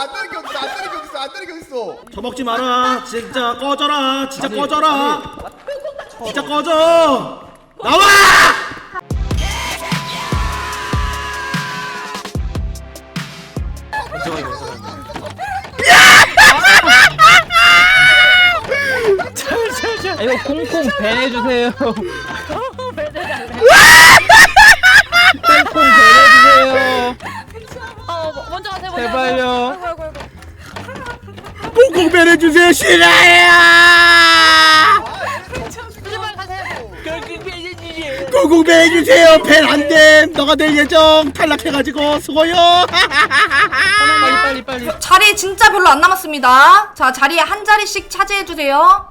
안 되는 게 어딨어 안 되는 게 어딨어 안 되는 게 어딨어. 처먹지 마라. 진짜 꺼져라. 진짜 꺼져라. 진짜 꺼져. 나와! 아, 이거 콩콩 배내주세요. 가세요. 먼저 제발요. 아이고, 아이고. 꽁꽁 배내주세요 실화야 제발 가세요. 꽁꽁 배내주세요 팬 안됨 너가 될 예정 탈락해가지고 수고요 빨리 빨리 빨리. 자리 진짜 별로 안 남았습니다. 자, 자리에 한 자리씩 차지해 주세요.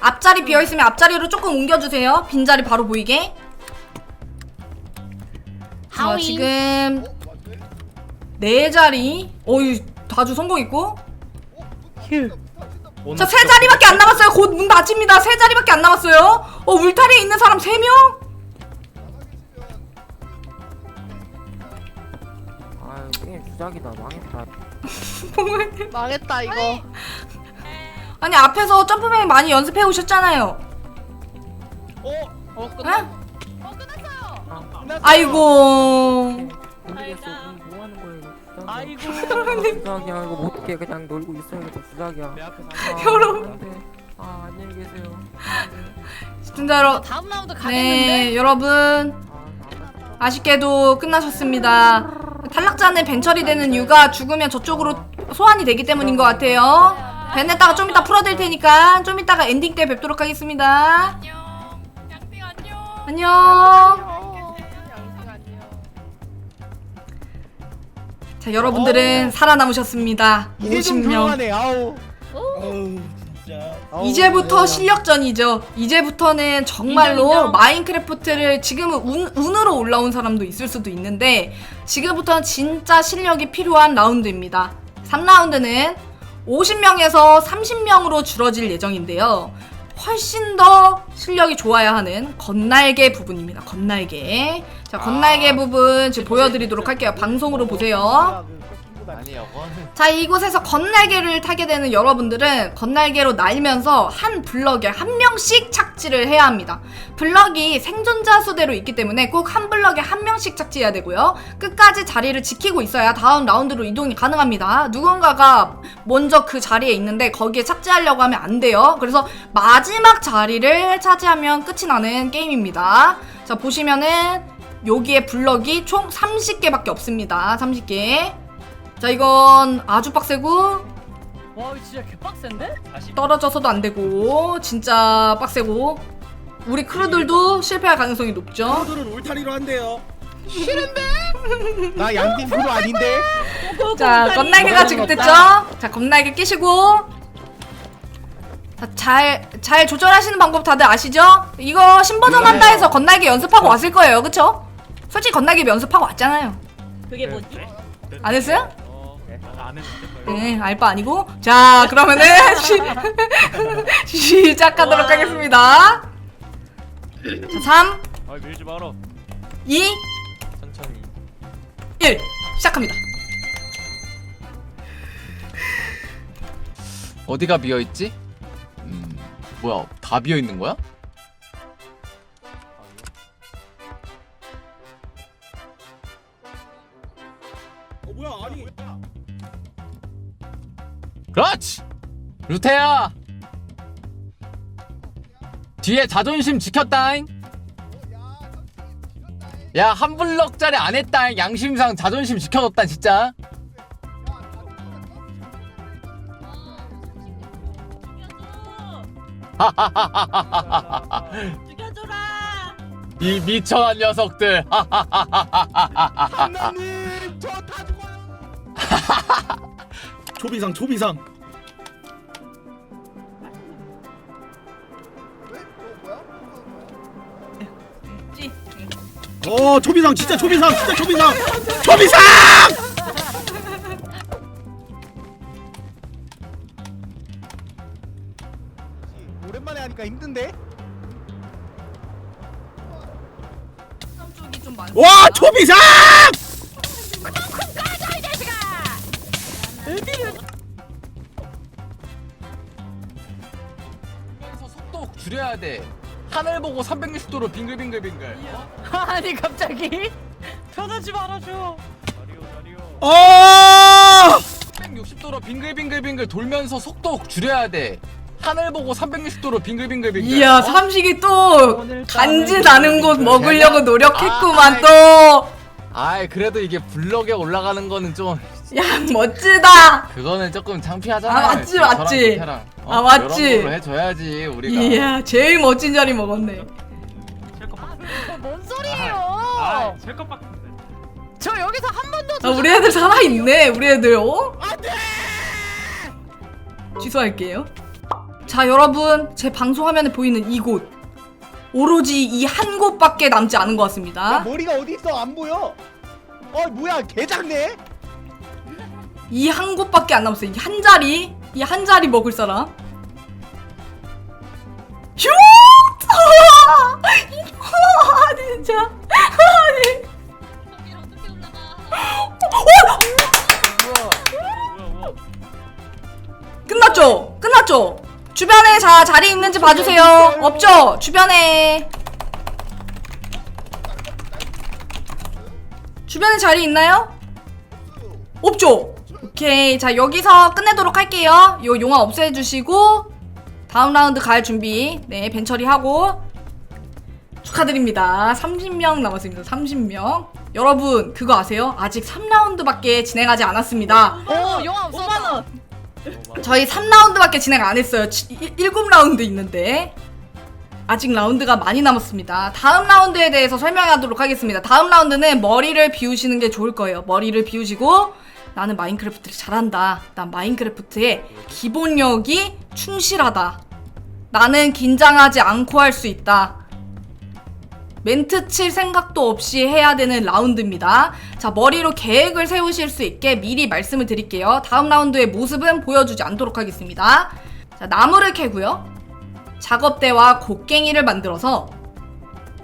앞자리 비어 있으면 앞자리로 조금 옮겨 주세요. 빈 자리 바로 보이게. 자. 지금 네 자리. 어이, 다주 성공했고. 자, 세 자리밖에 안 남았어요. 곧 문 닫힙니다. 세 자리밖에 안 남았어요. 어, 울타리에 있는 사람 세 명? 아 게임 주작이다 망했다. 망했다 이거. 아니, 앞에서 점프맨 많이 연습해 오셨잖아요. 어 에? 어 끝났어요. 아이고. 모르겠어. 아이고. 주작이야 이거 못게 그냥 놀고 있어야겠다 주작이야. 아, 여러분. 안 돼. 아 안녕히 계세요. 진짜 여러 다음 라운드 가겠는데. 네, 여러분. 아 나. 아쉽게도 끝나셨습니다. 탈락자는 벤처리 되는 이유가 죽으면 저쪽으로 소환이 되기 때문인 것 같아요. 벤에다가 좀 이따 풀어드릴 테니까 좀 이따가 엔딩 때 뵙도록 하겠습니다. 안녕. 양띵 안녕. 안녕. 자, 여러분들은 살아남으셨습니다. 50명. 아우 이제부터 실력전이죠. 이제부터는 정말로 마인크래프트를 지금은 운, 운으로 올라온 사람도 있을 수도 있는데 지금부터는 진짜 실력이 필요한 라운드입니다. 3라운드는 50명에서 30명으로 줄어질 예정인데요. 훨씬 더 실력이 좋아야 하는 건날개 부분입니다. 건날개. 자, 건날개 부분 지금 보여드리도록 할게요. 방송으로 보세요. 그거는 자, 이곳에서 건날개를 타게 되는 여러분들은 건날개로 날면서 한 블럭에 한 명씩 착지를 해야 합니다. 블럭이 생존자 수대로 있기 때문에 꼭 한 블럭에 한 명씩 착지해야 되고요. 끝까지 자리를 지키고 있어야 다음 라운드로 이동이 가능합니다. 누군가가 먼저 그 자리에 있는데 거기에 착지하려고 하면 안 돼요. 그래서 마지막 자리를 차지하면 끝이 나는 게임입니다. 자, 보시면은 여기에 블럭이 총 30개밖에 없습니다. 30개. 자 이건 아주 빡세고 와 진짜 개빡센데? 떨어져서도 안 되고 진짜 빡세고 우리 크루들도 실패할 가능성이 높죠. 저들은 울타리로 한대요 나 양팀 프로 아닌데 자 건날개가 지급됐죠. 자 건날개 끼시고 자잘잘 조절하시는 방법 다들 아시죠? 이거 신버전 한다 해서 건날개 연습하고 왔을 거예요, 그쵸? 솔직히 건날개 연습하고 왔잖아요. 그게 뭐지? 안 했어요? 네, 알바 아니고. 자, 그러면은 시, 시작하도록 하겠습니다. 자, 3, 아 밀지 마라 2, 천천히 1. 시작합니다. 어디가 비어 있지? 음, 뭐야? 다 비어 있는 거야? 그렇지. 루테야. 뒤에 자존심 지켰다잉. 야, 한 블럭짜리 안 했다잉. 양심상 자존심 지켜줬다, 진짜. 죽여줘라! 이 미천한 녀석들. 하나님 저 다 죽어요 초비상 초비상. 어 초비상 진짜 초비상 진짜 초비상. 초비상! 오랜만에 하니까 힘든데? 쪽이 좀 많. 와 초비상 그래서 속도 줄여야 돼. 하늘 보고 360도로 빙글빙글빙글. 어? 아니 갑자기 변하지 말아줘. 어! 360도로 빙글빙글빙글 돌면서 속도 줄여야 돼. 하늘 보고 360도로 빙글빙글빙글. 이야 어? 삼식이 또 간지 나는 곳 먹으려고 노력했구만 또. 아이 그래도 이게 블럭에 올라가는 거는 좀 야 멋지다. 그거는 조금 창피하잖아. 아, 맞지, 맞지. 아, 맞지. 이런 걸로 해줘야지 우리가. 이야 제일 멋진 자리 먹었네. 뭔 소리예요? 저 여기서 한 번도 아, 우리 애들 살아 있네. 우리 애들 어? 취소할게요. 자 여러분 제 방송 화면에 보이는 이곳 오로지 이 한 곳밖에 남지 않은 것 야, 같습니다. 머리가 어디 있어? 안 보여. 어 뭐야 개 작네. 이 한 곳밖에 안 남았어요. 이한 자리 이 한 자리 먹을 사람. 휴! 아, 진짜. 아니. 끝났죠? 끝났죠? 주변에 자 자리 있는지 봐주세요. 없죠? 주변에 주변에 자리 있나요? 없죠? 오케이 자 여기서 끝내도록 할게요. 요 용화 없애주시고 다음 라운드 갈 준비 네 벤처리하고 축하드립니다. 30명 남았습니다. 30명 여러분 그거 아세요? 아직 3라운드밖에 진행하지 않았습니다. 오 영화 없었다. 저희 3라운드밖에 진행 안 했어요. 7라운드 있는데. 아직 라운드가 많이 남았습니다. 다음 라운드에 대해서 설명하도록 하겠습니다. 다음 라운드는 머리를 비우시는 게 좋을 거예요. 머리를 비우시고 나는 마인크래프트를 잘한다. 난 마인크래프트의 기본력이 충실하다. 나는 긴장하지 않고 할 수 있다. 멘트 칠 생각도 없이 해야 되는 라운드입니다. 자, 머리로 계획을 세우실 수 있게 미리 말씀을 드릴게요. 다음 라운드의 모습은 보여주지 않도록 하겠습니다. 자, 나무를 캐고요. 작업대와 곡괭이를 만들어서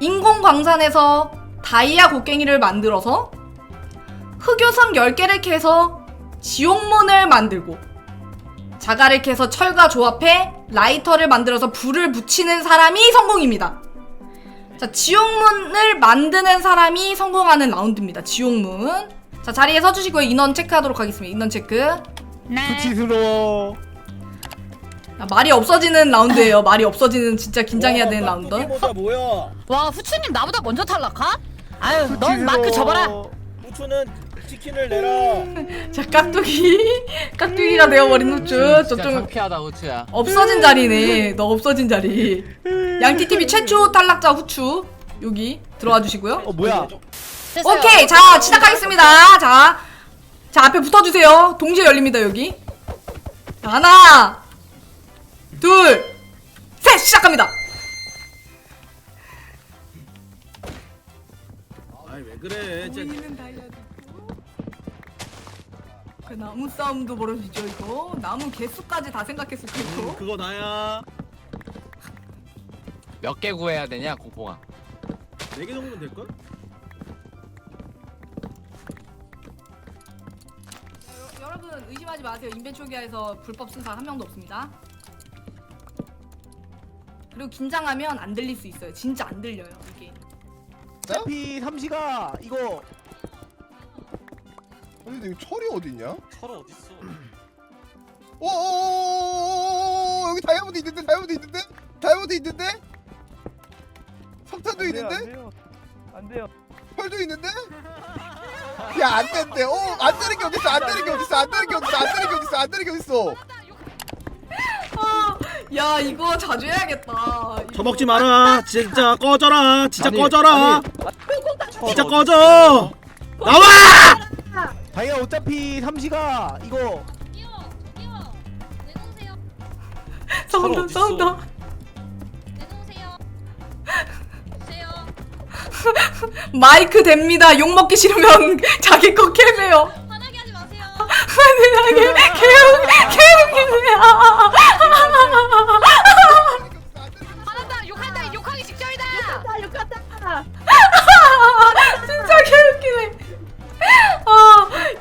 인공광산에서 다이아 곡괭이를 만들어서 흑요석 10개를 캐서 지옥문을 만들고 자갈을 캐서 철과 조합해 라이터를 만들어서 불을 붙이는 사람이 성공입니다. 자, 지옥문을 만드는 사람이 성공하는 라운드입니다. 지옥문. 자, 자리에 서주시고요. 인원 체크하도록 하겠습니다. 인원 체크. 수치스러워. 야, 말이 없어지는 라운드예요. 말이 없어지는 진짜 긴장해야 되는 라운드. 모자 뭐야 와 후추님 나보다 먼저 탈락하? 아유 넌 수치스러워. 마크 접어라. 후추는 치킨을 내라 자, 깍두기. 깍두기가 되어버린 후추. 저쪽 창피하다 후추야. 없어진 자리네. 너 없어진 자리. 양티TV 최초 탈락자 후추. 여기 들어와 주시고요. 어 뭐야? 됐어요. 오케이. 자, 시작하겠습니다. 자. 자, 앞에 붙어 주세요. 동시에 열립니다, 여기. 자, 하나. 둘. 셋 시작합니다. 아이 왜 그래 진짜 그 나무 싸움도 벌어지죠 이거. 나무 개수까지 다 생각했을 테고. 그거 나야. 몇 개 구해야 되냐 공포가. 4개 정도면 될걸? 여러분 의심하지 마세요. 인벤초기아에서 불법 순사 한 명도 없습니다. 그리고 긴장하면 안 들릴 수 있어요. 진짜 안 들려요 이게. 어차피 삼시가 이거 근데 여기 철이 어딨냐? 철 어딨어? 오오오오오오오오 여기 다이아몬드 있는데 다이아몬드 있는데 다이아몬드 있는데 석탄도 있는데 안 돼요. 철도 있는데 야안 된대 어안 되는 게 어딨어 안 되는 게 어딨어 안 되는 게 어딨어 안 되는 게 어딨어 안 되는 게 어딨어 아, 야 이거 자주 해야겠다 이거. 처먹지 마라 진짜 꺼져라 진짜 아니, 꺼져라 아니, 진짜 꺼져 나와 다이아 어차피 삼시가 이거 뛰어 뛰어 내놓으세요 싸운다 어딨어? 싸운다 내놓으세요. 주세요. 마이크 됩니다 욕 먹기 싫으면 자기 거 캐세요 화나게 하지 마세요. 아니 개웃 개웃기네 화난다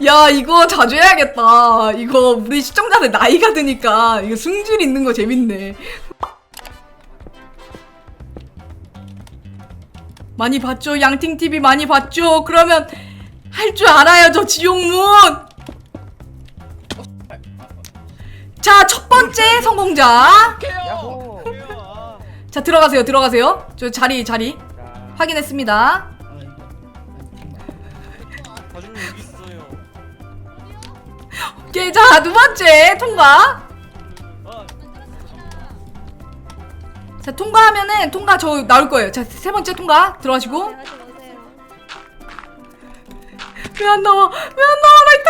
야 이거 자주 해야겠다 이거 우리 시청자들 나이가 드니까 이거 승질 있는 거 재밌네 많이 봤죠 양팅TV 많이 봤죠 그러면 할 줄 알아요 저 지옥문 자, 첫 번째 성공자. 자, 들어가세요, 들어가세요. 저 자리, 자리. 확인했습니다. 오케이, 자, 두 번째 통과. 아, 자, 통과하면은 통과 저 나올 거예요. 자, 세 번째 통과 들어가시고. 왜 안 나와? 왜 안 나와? 나 있다!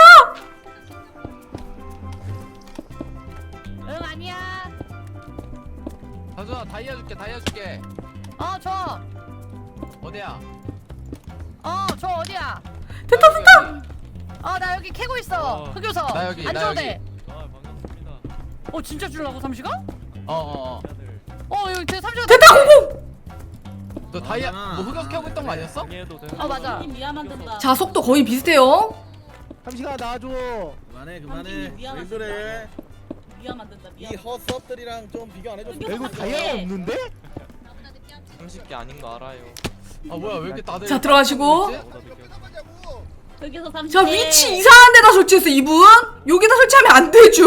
응 아니야. 다준아 다이아 줄게 다이아 줄게. 어 저. 어디야? 어저 어디야? 됐다 됐다. 어나 여기 캐고 있어. 어. 흑요서. 나 여기, 안 나 줘도 여기. 돼. 아 반갑습니다. 어 진짜 줄라고 삼시가? 어어 어. 다들 어 여기 제 삼시가. 됐다, 공공! 너 다이아 뭐 흑역 캐고 있던 거 아니었어? 방해해도 되는 어 맞아. 자, 속도 거의 비슷해요. 삼시가 나와줘 그만해 그만해 왜 그래 이 허수업들이랑 좀 비교 안 해줘 이거 다이아가 없는데? 나보다 늦게 합시다. 30개 아닌 거 알아요. 아 뭐야 왜 이렇게 다들 자, 들어가시고. 늦게. 나가냐고 자, 위치 이상한 데다 설치했어, 이분. 여기다 설치하면 안 되죠?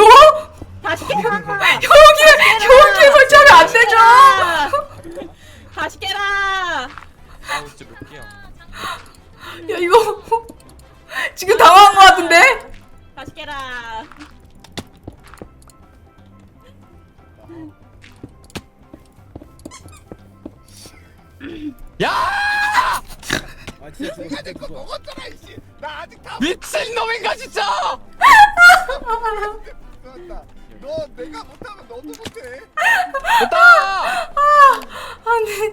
내가 못하면 너도 못해 됐다. 아니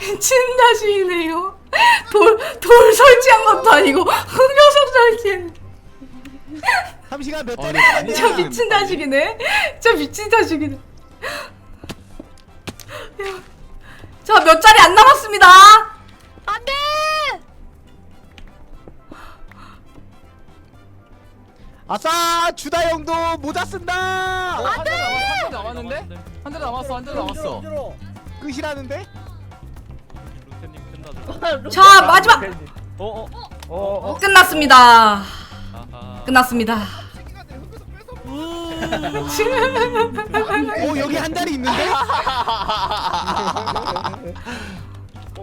미친 자식이네요. 돌, 돌 설치한 것도 아니고 흑요석 설치한 삼시가 몇 어, 자리 이거 안 돼? 미친 자식이네. 진짜 미친 자식이네. 자 몇 자리 안 남았습니다. 안돼. 아싸 주다 형도 모자 쓴다 어, 한대 남았 한대 남았는데? 한대 남았어 한대 남았어. 힘들어 끝이라는데? 끝나죠. 자 마지막 어어 어. 끝났습니다. 아하. 끝났습니다. 시기가 내 흑에서 뺏어 오 여기 한 자리 있는데?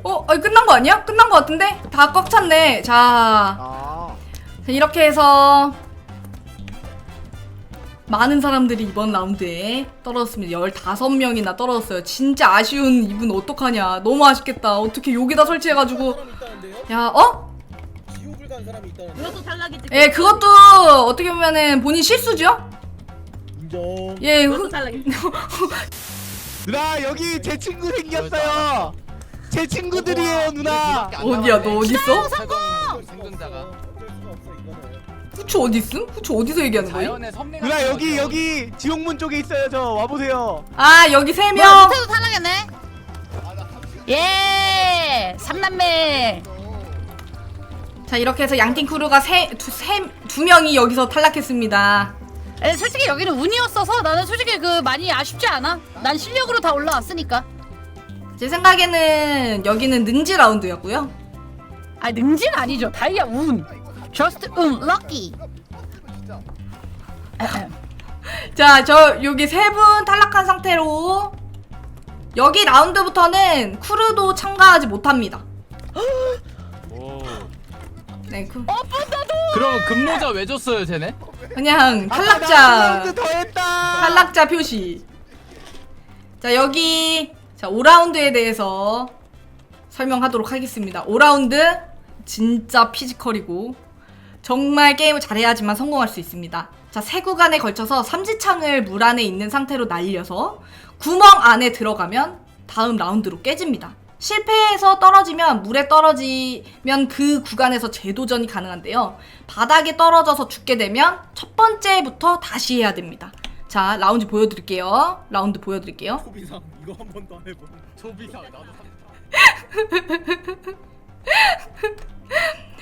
어, 어 끝난 거 아니야? 끝난 거 같은데? 다 꽉 찼네. 자, 아 자, 이렇게 해서 많은 사람들이 이번 라운드에 떨어졌습니다. 15명이나 떨어졌어요. 진짜 아쉬운 이분 어떡하냐. 너무 아쉽겠다. 어떻게 여기다 설치해가지고. 야, 어? 지옥을 간 사람이 있다는데 그것도 탈락이지. 예, 그것도 어떻게 보면은 본인 실수죠? 인정 예, 흑, 탈락이지. 누나 여기 제 친구 생겼어요 제 친구들이에요 누나 어디야, 너 어딨어? 생존자가 후추 어디 있음? 후추 어디서 얘기하는? 자연의 섭리가 누나 여기 여기 지옥문 쪽에 있어요 저 와보세요 아, 여기 세 명. 밑에도 탈락했네. 예. 삼남매. 자, 이렇게 해서 양팀 크루가 세, 두, 세, 두 명이 여기서 탈락했습니다. 에, 솔직히 여기는 운이었어서 나는 솔직히 그 많이 아쉽지 않아. 난 실력으로 다 올라왔으니까. 제 생각에는 여기는 능지 라운드였고요. 아 능지는 아니죠. 다이아 운. Just 운 럭키. 진짜 자, 저 여기 세 분 탈락한 상태로 여기 라운드부터는 크루도 참가하지 못합니다. 오. 네, 그, 그럼 금모자 왜 줬어요 쟤네? 그냥 탈락자 라운드 더 했다 탈락자 표시. 자, 여기 자, 5라운드에 대해서 설명하도록 하겠습니다. 5라운드 진짜 피지컬이고 정말 게임을 잘해야지만 성공할 수 있습니다. 자, 세 구간에 걸쳐서 삼지창을 물 안에 있는 상태로 날려서 구멍 안에 들어가면 다음 라운드로 깨집니다. 실패해서 떨어지면 물에 떨어지면 그 구간에서 재도전이 가능한데요. 바닥에 떨어져서 죽게 되면 첫 번째부터 다시 해야 됩니다. 자, 라운드 보여드릴게요. 라운드 보여드릴게요. 소비상 이거 한번더 해보 소비사 나도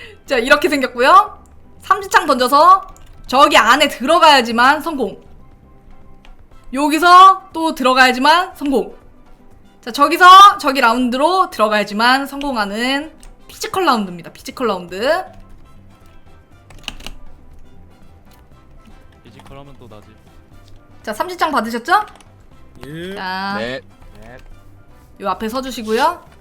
자, 이렇게 생겼고요. 삼지창 던져서 저기 안에 들어가야지만 성공. 여기서 또 들어가야지만 성공. 자, 저기서 저기 라운드로 들어가야지만 성공하는 피지컬 라운드입니다. 피지컬 라운드. 피지컬 하면 또 나지. 자, 삼지장 받으셨죠? 예. 자, 네. 요 앞에 서주시고요.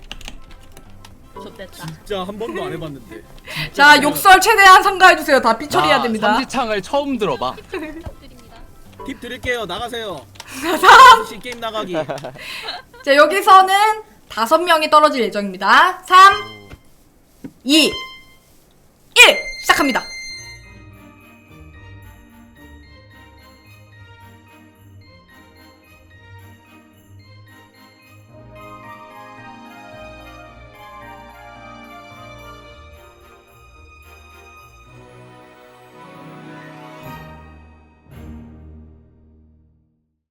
진짜 한 번도 안 해봤는데. 자, 욕설 최대한 삼가해주세요. 다 삐처리해야 됩니다. 삼지창을 처음 들어봐. 부탁드립니다. 팁 드릴게요. 나가세요. 씨 게임 나가기. 자, 여기서는 다섯 명이 떨어질 예정입니다. 3, 2, 1! 시작합니다.